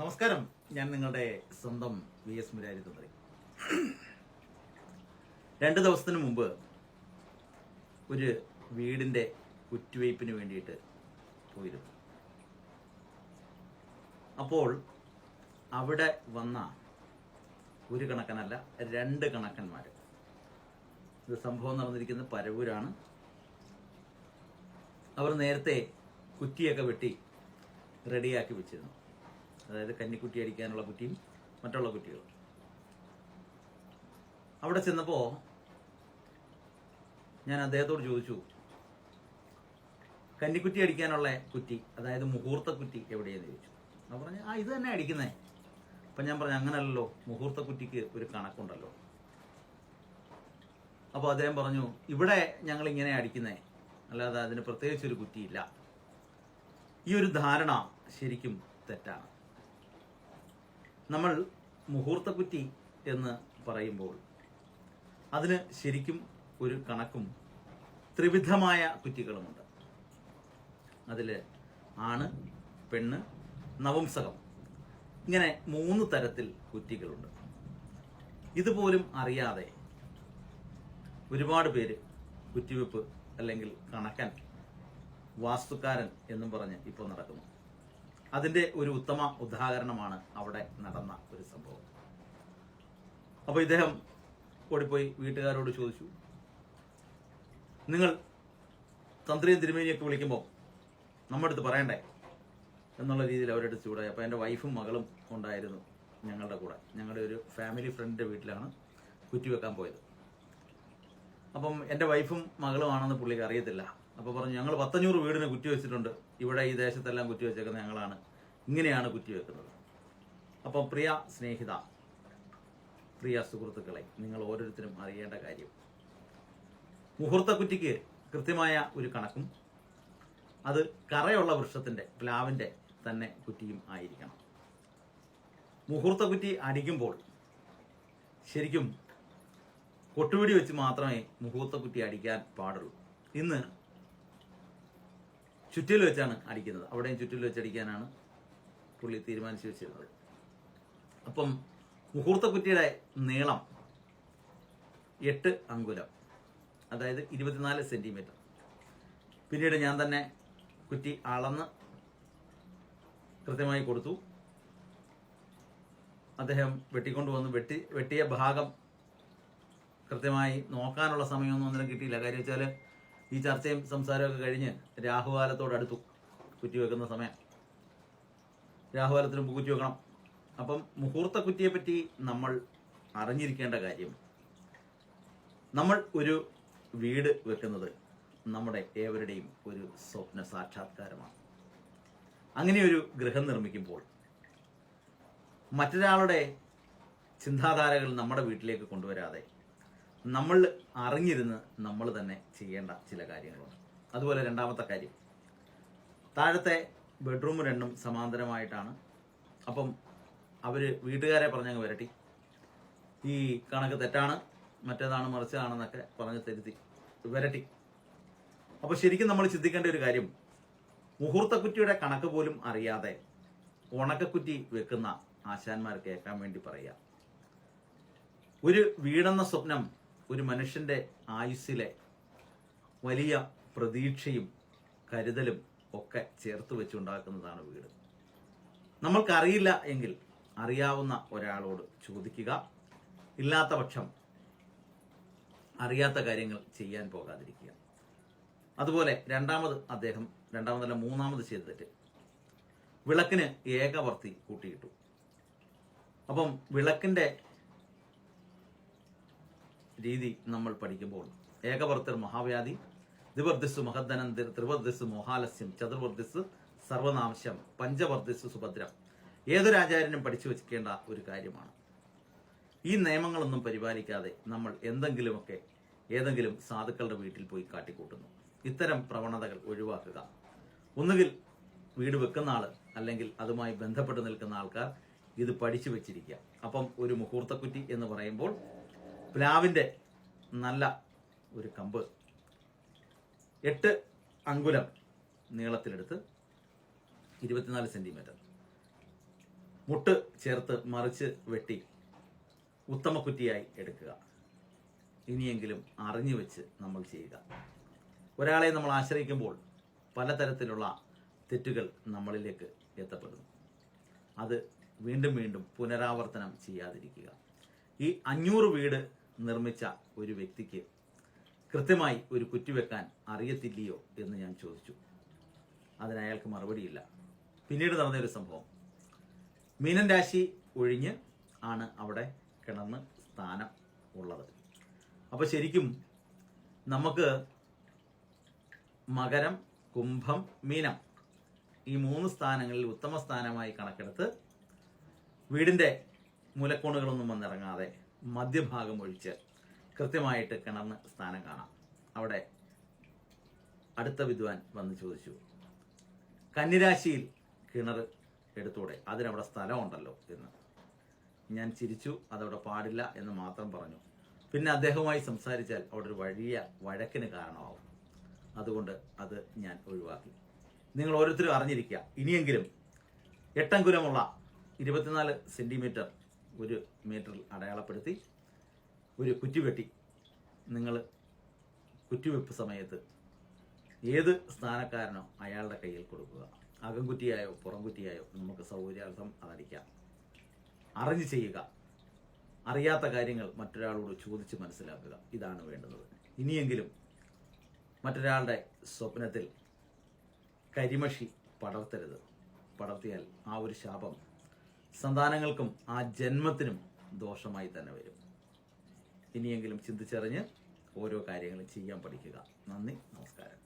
നമസ്കാരം. ഞാൻ നിങ്ങളുടെ സ്വന്തം വി എസ് മുരാരി തന്ത്രി രണ്ട് ദിവസത്തിന് മുമ്പ് ഒരു വീടിന്റെ കുറ്റിവയ്പ്പിന് വേണ്ടിയിട്ട് പോയിരുന്നു. അപ്പോൾ അവിടെ വന്ന ഒരു കണക്കനല്ല രണ്ട് കണക്കന്മാർ ഇത് സംഭവം നടന്നിരിക്കുന്നത് പരവൂരാണ്. അവർ നേരത്തെ കുറ്റിയൊക്കെ വെട്ടി റെഡിയാക്കി വെച്ചിരുന്നു. അതായത് കന്നിക്കുട്ടി അടിക്കാനുള്ള കുറ്റിയും മറ്റുള്ള കുറ്റികളും. അവിടെ ചെന്നപ്പോൾ ഞാൻ അദ്ദേഹത്തോട് ചോദിച്ചു കന്നിക്കുറ്റി അടിക്കാനുള്ള കുറ്റി അതായത് മുഹൂർത്ത കുറ്റി എവിടെയെന്ന് ചോദിച്ചു. അപ്പം പറഞ്ഞു ആ ഇത് തന്നെ അടിക്കുന്നേ. അപ്പം ഞാൻ പറഞ്ഞു അങ്ങനല്ലല്ലോ മുഹൂർത്ത കുറ്റിക്ക് ഒരു കണക്കുണ്ടല്ലോ. അപ്പോൾ അദ്ദേഹം പറഞ്ഞു ഇവിടെ ഞങ്ങൾ ഇങ്ങനെ അടിക്കുന്നേ അല്ലാതെ അതിന് പ്രത്യേകിച്ച് ഒരു കുറ്റിയില്ല. ഈ ഒരു ധാരണ ശരിക്കും തെറ്റാണ്. നമ്മൾ മുഹൂർത്തക്കുറ്റി എന്ന് പറയുമ്പോൾ അതിന് ശരിക്കും ഒരു കണക്കും ത്രിവിധമായ കുറ്റികളുമുണ്ട്. അതിൽ ആണ് പെണ്ണ് നവംസകം. ഇങ്ങനെ മൂന്ന് തരത്തിൽ കുറ്റികളുണ്ട്. ഇതുപോലും അറിയാതെ ഒരുപാട് പേര് കുറ്റിവെപ്പ് അല്ലെങ്കിൽ കണക്കൻ വാസ്തുക്കാരൻ എന്നും പറഞ്ഞ് ഇപ്പോൾ നടക്കുന്നു. അതിന്റെ ഒരു ഉത്തമ ഉദാഹരണമാണ് അവിടെ നടന്ന ഒരു സംഭവം. അപ്പോൾ ഇദ്ദേഹം ഓടിപ്പോയി വീട്ടുകാരോട് ചോദിച്ചു നിങ്ങൾ തന്ത്രിയും തിരുമേനിയൊക്കെ വിളിക്കുമ്പോൾ നമ്മുടെ അടുത്ത് പറയണ്ടേ? എന്നുള്ള രീതിയിൽ അവരുടെ ചൂടായി. അപ്പോൾ എന്റെ വൈഫും മകളും ഉണ്ടായിരുന്നു ഞങ്ങളുടെ കൂടെ. ഞങ്ങളുടെ ഒരു ഫാമിലി ഫ്രണ്ടിന്റെ വീട്ടിലാണ് കുറ്റിവെക്കാൻ പോയത്. അപ്പം എന്റെ വൈഫും മകളുമാണെന്ന് പുള്ളിക്ക് അറിയത്തില്ല. അപ്പോൾ പറഞ്ഞു ഞങ്ങൾ പത്തഞ്ഞൂറ് വീടിന് കുറ്റി വെച്ചിട്ടുണ്ട്. ഇവിടെ ഈ ദേശത്തെല്ലാം കുറ്റി വെച്ചേക്കുന്ന ഞങ്ങളാണ്. ഇങ്ങനെയാണ് കുറ്റി വെക്കുന്നത്. അപ്പം പ്രിയ സ്നേഹിത പ്രിയ സുഹൃത്തുക്കളെ നിങ്ങൾ ഓരോരുത്തരും അറിയേണ്ട കാര്യം. മുഹൂർത്ത കുറ്റിക്ക് കൃത്യമായ ഒരു കണക്കും അത് കറയുള്ള വൃക്ഷത്തിന്റെ പ്ലാവിന്റെ തന്നെ കുറ്റിയും ആയിരിക്കണം. മുഹൂർത്ത കുറ്റി അടിക്കുമ്പോൾ ശരിക്കും കൊട്ടുപിടി വെച്ച് മാത്രമേ മുഹൂർത്ത കുറ്റി അടിക്കാൻ പാടുള്ളൂ. ഇന്ന് ചുറ്റിൽ വെച്ചാണ് അടിക്കുന്നത്. അവിടെയും ചുറ്റിൽ വെച്ചടിക്കാനാണ് പുള്ളി തീരുമാനിച്ചു വെച്ചിരുന്നത്. അപ്പം മുഹൂർത്ത കുറ്റിയുടെ നീളം എട്ട് അങ്കുലം അതായത് ഇരുപത്തിനാല് സെന്റിമീറ്റർ. പിന്നീട് ഞാൻ തന്നെ കുറ്റി അളന്ന് കൃത്യമായി കൊടുത്തു. അദ്ദേഹം വെട്ടിക്കൊണ്ടുവന്ന് വെട്ടി വെട്ടിയ ഭാഗം കൃത്യമായി നോക്കാനുള്ള സമയമൊന്നും ഒന്നിനും കിട്ടിയില്ല. കാര്യം വെച്ചാൽ ഈ ചർച്ചയും സംസാരമൊക്കെ കഴിഞ്ഞ് രാഹുകാലത്തോട് അടുത്തു കുറ്റി വെക്കുന്ന സമയം. രാഹുകാലത്തിന് കുറ്റി വെക്കണം അപ്പം മുഹൂർത്ത കുറ്റിയെ പറ്റി നമ്മൾ അറിഞ്ഞിരിക്കേണ്ട കാര്യം നമ്മൾ ഒരു വീട് വെക്കുന്നത് നമ്മുടെ ഏവരുടെയും ഒരു സ്വപ്ന സാക്ഷാത്കാരമാണ്. അങ്ങനെ ഒരു ഗൃഹം നിർമ്മിക്കുമ്പോൾ മറ്റൊരാളുടെ ചിന്താധാരകൾ നമ്മുടെ വീട്ടിലേക്ക് കൊണ്ടുവരാതെ നമ്മൾ അറിഞ്ഞിരുന്ന് നമ്മൾ തന്നെ ചെയ്യേണ്ട ചില കാര്യങ്ങളുണ്ട് അതുപോലെ രണ്ടാമത്തെ കാര്യം. താഴത്തെ ബെഡ്റൂം രണ്ടും സമാന്തരമായിട്ടാണ്. അപ്പം അവർ വീട്ടുകാരെ പറഞ്ഞങ്ങ് വരട്ടി. ഈ കണക്ക് തെറ്റാണ് മറ്റേതാണ് മറിച്ചതാണെന്നൊക്കെ പറഞ്ഞ് തിരുത്തി വരട്ടി. അപ്പോൾ ശരിക്കും നമ്മൾ ചിന്തിക്കേണ്ട ഒരു കാര്യം മുഹൂർത്തക്കുറ്റിയുടെ കണക്ക് പോലും അറിയാതെ ഉണക്കക്കുറ്റി വെക്കുന്ന ആശാന്മാർ കേൾക്കാൻ വേണ്ടി പറയുക. ഒരു വീടെന്ന സ്വപ്നം ഒരു മനുഷ്യന്റെ ആയുസ്സിലെ വലിയ പ്രതീക്ഷയും കരുതലും ഒക്കെ ചേർത്ത് വെച്ചുണ്ടാക്കുന്നതാണ് വീട്. നമ്മൾക്കറിയില്ല എങ്കിൽ അറിയാവുന്ന ഒരാളോട് ചോദിക്കുക. ഇല്ലാത്ത പക്ഷം അറിയാത്ത കാര്യങ്ങൾ ചെയ്യാൻ പോകാതിരിക്കുക. അതുപോലെ രണ്ടാമത് അദ്ദേഹം രണ്ടാമതല്ല മൂന്നാമത് ചെയ്ത തെറ്റ്. വിളക്കിന് ഏകവർത്തി കൂട്ടിയിട്ടു. അപ്പം വിളക്കിന്റെ രീതി നമ്മൾ പഠിക്കുമ്പോൾ. ഏകവർത്തർ മഹാവ്യാധി ദ്വിവർദ്ധിസ് മഹദ്ധനന്തിർ ത്രിവർദ്ധിസ് മോഹാലസ്യം ചതുർവർദ്ധിസ് സർവനാംശം പഞ്ചവർദ്ധിസ് സുഭദ്രം. ഏതൊരു ആചാര്യനും പഠിച്ചു വച്ചിരിക്കേണ്ട ഒരു കാര്യമാണ്. ഈ നിയമങ്ങളൊന്നും പരിപാലിക്കാതെ നമ്മൾ എന്തെങ്കിലുമൊക്കെ ഏതെങ്കിലും സാധുക്കളുടെ വീട്ടിൽ പോയി കാട്ടിക്കൂട്ടുന്നു. ഇത്തരം പ്രവണതകൾ ഒഴിവാക്കുക. ഒന്നുകിൽ വീട് വെക്കുന്ന ആൾ അല്ലെങ്കിൽ അതുമായി ബന്ധപ്പെട്ട് നിൽക്കുന്ന ആൾക്കാർ ഇത് പഠിച്ചു വെച്ചിരിക്കുക. അപ്പം ഒരു മുഹൂർത്തക്കുറ്റി എന്ന് പറയുമ്പോൾ പ്ലാവിന്റെ നല്ല ഒരു കമ്പ്. എട്ട് അങ്കുലം നീളത്തിലെടുത്ത് ഇരുപത്തിനാല് സെന്റിമീറ്റർ മുട്ട് ചേർത്ത് മറിച്ച് വെട്ടി ഉത്തമ കുറ്റിയായി എടുക്കുക. ഇനിയെങ്കിലും അറിഞ്ഞു വെച്ച് നമ്മൾ ചെയ്യുക. ഒരാളെ നമ്മൾ ആശ്രയിക്കുമ്പോൾ പലതരത്തിലുള്ള തെറ്റുകൾ നമ്മളിലേക്ക് എത്തപ്പെടുന്നു. അത് വീണ്ടും വീണ്ടും പുനരാവർത്തനം ചെയ്യാതിരിക്കുക. ഈ അഞ്ഞൂറ് വീട് നിർമ്മിച്ച ഒരു വ്യക്തിക്ക് കൃത്യമായി ഒരു കുറ്റിവെക്കാൻ അറിയത്തില്ലയോ എന്ന് ഞാൻ ചോദിച്ചു. അതിന് അയാൾക്ക് മറുപടിയില്ല. പിന്നീട് നടന്നൊരു സംഭവം. മീനൻ രാശി ഒഴിഞ്ഞ് ആണ് അവിടെ കിണർന്ന് സ്ഥാനം ഉള്ളത്. അപ്പോൾ ശരിക്കും നമുക്ക് മകരം കുംഭം മീനം ഈ മൂന്ന് സ്ഥാനങ്ങളിൽ ഉത്തമ സ്ഥാനമായി കണക്കെടുത്ത് വീടിന്റെ മൂലക്കോണുകളൊന്നും വന്നിറങ്ങാതെ മധ്യഭാഗം ഒഴിച്ച് കൃത്യമായിട്ട് കിണറിന് സ്ഥാനം കാണാം. അവിടെ അടുത്ത വിദ്വാൻ വന്ന് ചോദിച്ചു കന്നിരാശിയിൽ കിണർ എടുത്തൂടെ? അതിനവിടെ സ്ഥലമുണ്ടല്ലോ? എന്ന്. ഞാൻ ചിരിച്ചു അതവിടെ പാടില്ല എന്ന് മാത്രം പറഞ്ഞു. പിന്നെ അദ്ദേഹവുമായി സംസാരിച്ചാൽ അവിടെ ഒരു വലിയ വഴക്കിന് കാരണമാവും. അതുകൊണ്ട് അത് ഞാൻ ഒഴിവാക്കി. നിങ്ങൾ ഓരോരുത്തരും അറിഞ്ഞിരിക്കുക. ഇനിയെങ്കിലും എട്ടങ്കുലമുള്ള ഇരുപത്തിനാല് സെന്റിമീറ്റർ ഒരു മീറ്ററിൽ അടയാളപ്പെടുത്തി ഒരു കുറ്റിവെട്ടി നിങ്ങൾ കുറ്റിവെപ്പ് സമയത്ത് ഏത് സ്ഥാനക്കാരനോ അയാളുടെ കയ്യിൽ കൊടുക്കുക. അകംകുറ്റിയായോ പുറംകുറ്റിയായോ നമുക്ക് സൗകര്യാർത്ഥം അതടിക്കാം. അറിഞ്ഞു ചെയ്യുക. അറിയാത്ത കാര്യങ്ങൾ മറ്റൊരാളോട് ചോദിച്ച് മനസ്സിലാക്കുക. ഇതാണ് വേണ്ടുന്നത്. ഇനിയെങ്കിലും മറ്റൊരാളുടെ സ്വപ്നത്തിൽ കരിമഷി പടർത്തരുത്. പടർത്തിയാൽ ആ ഒരു ശാപം സന്താനങ്ങൾക്കും ആ ജന്മത്തിനും ദോഷമായി തന്നെ വരും. ഇനിയെങ്കിലും ചിന്തിച്ചറിഞ്ഞ് ഓരോ കാര്യങ്ങളും ചെയ്യാൻ പഠിക്കുക. നന്ദി നമസ്കാരം.